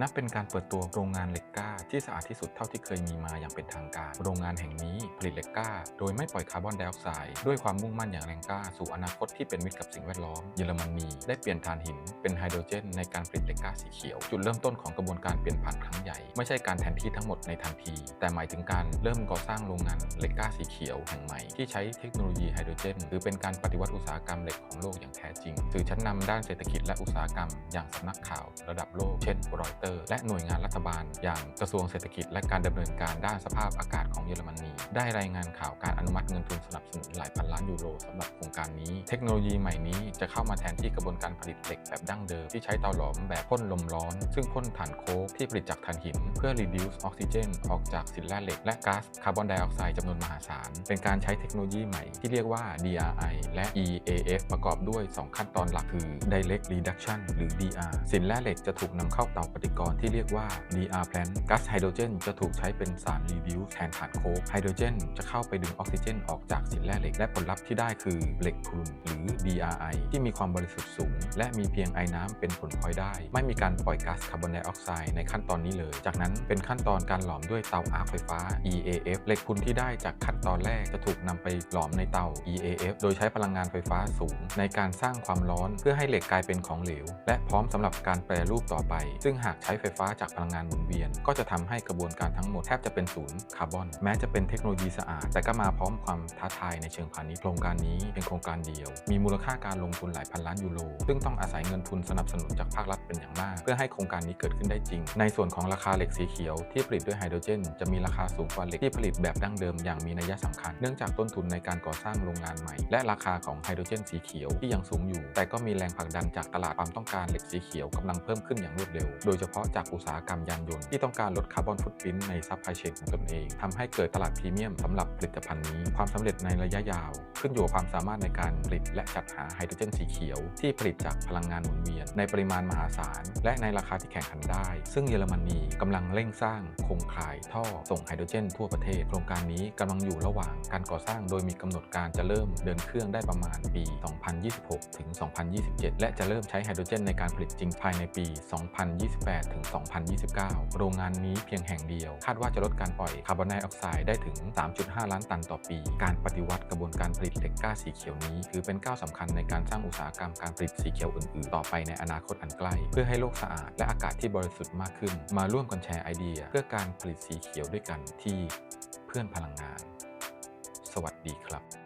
นับเป็นการเปิดตัวโรงงานเหล็กก้า ที่สะอาดที่สุดเท่าที่เคยมีมาอย่างเป็นทางการ โรงงานแห่งนี้ผลิตเหล็กก้า โดยไม่ปล่อยคาร์บอนไดออกไซด์ด้วยความมุ่งมั่นอย่างแรงกล้า สู่อนาคตที่เป็นมิตรกับสิ่งแวดล้อม เยอรมนีได้เปลี่ยนถ่านหินเป็นไฮโดรเจน ในการผลิตเหล็กก้าสีเขียว จุดเริ่มต้นของกระบวนการเปลี่ยนผ่านครั้งใหญ่ ไม่ใช่การแทนที่ทั้งหมดในทันที แต่หมายถึงการเริ่มก่อสร้างโรงงานเหล็กกล้าสีเขียวแห่งใหม่ ที่ใช้เทคโนโลยีไฮโดรเจนถือเป็นการปฏิวัติอุตสาหกรรมเหล็กของโลกอย่างแท้จริงสื่อชั้นนำด้านเศรษฐกิจและอุตสาหกรรม อย่างสำนักข่าวระดับโลกเช่นรอยเตอร์ และหน่วยงานรัฐบาล อย่างกระทรวงเศรษฐกิจ และการดำเนินการด้านสภาพอากาศของเยอรมนีได้รายงานข่าวการอนุมัติเงินทุนสนับสนุนหลายพันล้านยูโรสำหรับโครงการนี้ เทคโนโลยีใหม่นี้จะเข้ามาแทนที่กระบวนการผลิตเหล็กแบบดั้งเดิมที่ใช้เตาหลอมแบบพ่นลมร้อน ซึ่งพ่นถ่านโคกที่ผลิตจากถ่านหินเพื่อ reduce ออกซิเจนออกจากสินแร่เหล็ก และก๊าซคาร์บอนไดออกไซด์จำนวนมหาศาล เป็นการใช้เทคโนโลยีใหม่ที่เรียกว่า DRI และ EAF ประกอบด้วย 2 ขั้นตอนหลักคือ direct reduction หรือ DR สินแร่เหล็กจะถูกนำเข้าเตาปฏิกรณ์ที่เรียกว่า DR plant ก๊าซไฮโดรเจนจะถูกใช้เป็นสาร reduce แทนถ่านโคกไฮโดรเจนจะเข้าไปดึงออกซิเจนออกจากสินแร่เหล็ก และผลลัพธ์ที่ได้คือเหล็กพรุนหรือ DRI ที่มีความบริสุทธิ์สูง และมีเพียงไอน้ำเป็นผลพลอยได้ ไม่มีการปล่อยก๊าซคาร์บอนไดออกไซด์ในขั้นตอนนี้เลยจากนั้นเป็นขั้นตอนการหลอมด้วยเตาอาร์คไฟฟ้า EAF เหล็กพุนที่ได้จากขั้นตอนแรกจะถูกนำไปหลอมในเตา EAF โดยใช้พลังงานไฟฟ้าสูง ในการสร้างความร้อนเพื่อให้เหล็กกลายเป็นของเหลว และพร้อมสำหรับการแปรรูปต่อไป ซึ่งหากใช้ไฟฟ้าจากพลังงานหมุนเวียน ก็จะทำให้กระบวนการทั้งหมดแทบจะเป็นศูนย์คาร์บอน แม้จะเป็นเทคโนโลยีสะอาด แต่ก็มาพร้อมความท้าทายในเชิงพาณิชย์โครงการนี้เป็นโครงการเดียว มีมูลค่าการลงทุนหลายพันล้านยูโรซึ่งต้องอาศัยเงินทุนสนับสนุนจากภาครัฐเป็นอย่างมาก เพื่อให้โครงการนี้เกิดขึ้นได้จริง ในส่วนของราคาเหล็กสีเขียวที่ผลิตด้วยไฮโดรเจน จะมีราคาสูงกว่าเหล็กที่ผลิตแบบดั้งเดิมอย่างมีนัยสำคัญ เนื่องจากต้นทุนในการก่อสร้างโรงงานใหม่ และราคาของไฮโดรเจนสีเขียวที่ยังสูงอยู่ แต่ก็มีแรงผลักดันจากตลาดความต้องการเหล็กสีเขียวกำลังเพิ่มขึ้นอย่างรวดเร็ว โดยเฉพาะจากอุตสาหกรรมยานยนต์ที่ต้องการลดคาร์บอนฟุตปรินในซัพพลายเชนของตนเองทำให้เกิดตลาดพรีเมียมสำหรับผลิตภัณฑ์นี้ ความสำเร็จในระยะยาว ขึ้นอยู่กับความสามารถในการผลิตและจัดหาไฮโดรเจนสีเขียว ที่ผลิตจากพลังงานหมุนเวียน ในปริมาณมหาศาลและในราคาที่แข่งขันได้ ซึ่งเยอรมนีกำลังเร่งสร้างโครงข่ายท่อส่งไฮโดรเจนทั่วประเทศ โครงการนี้กำลังอยู่ระหว่างการก่อสร้างโดยมีกำหนดการจะเริ่มเดินเครื่องได้ประมาณปี 2026 ถึง 2027 และจะเริ่มใช้ไฮโดรเจนในการผลิตจริงภายในปี 2028 ถึง 2029 โรงงานนี้เพียงแห่งเดียว คาดว่าจะลดการปล่อยคาร์บอนไดออกไซด์ได้ถึง 3.5 ล้านตันต่อปี การปฏิวัติกระบวนการผลิตเหล็กกล้าสีเขียวนี้ถือเป็นก้าวสำคัญในการสร้างอุตสาหกรรมการผลิตสีเขียวอื่นๆ ต่อไปในอนาคตอันใกล้ เพื่อให้โลกสะอาดและอากาศที่บริสุทธิ์มากขึ้น มาร่วมกันนแชร์ไอเดียเพื่อการผลิตสีเขียวด้วยกันที่เพื่อนพลังงาน สวัสดีครับ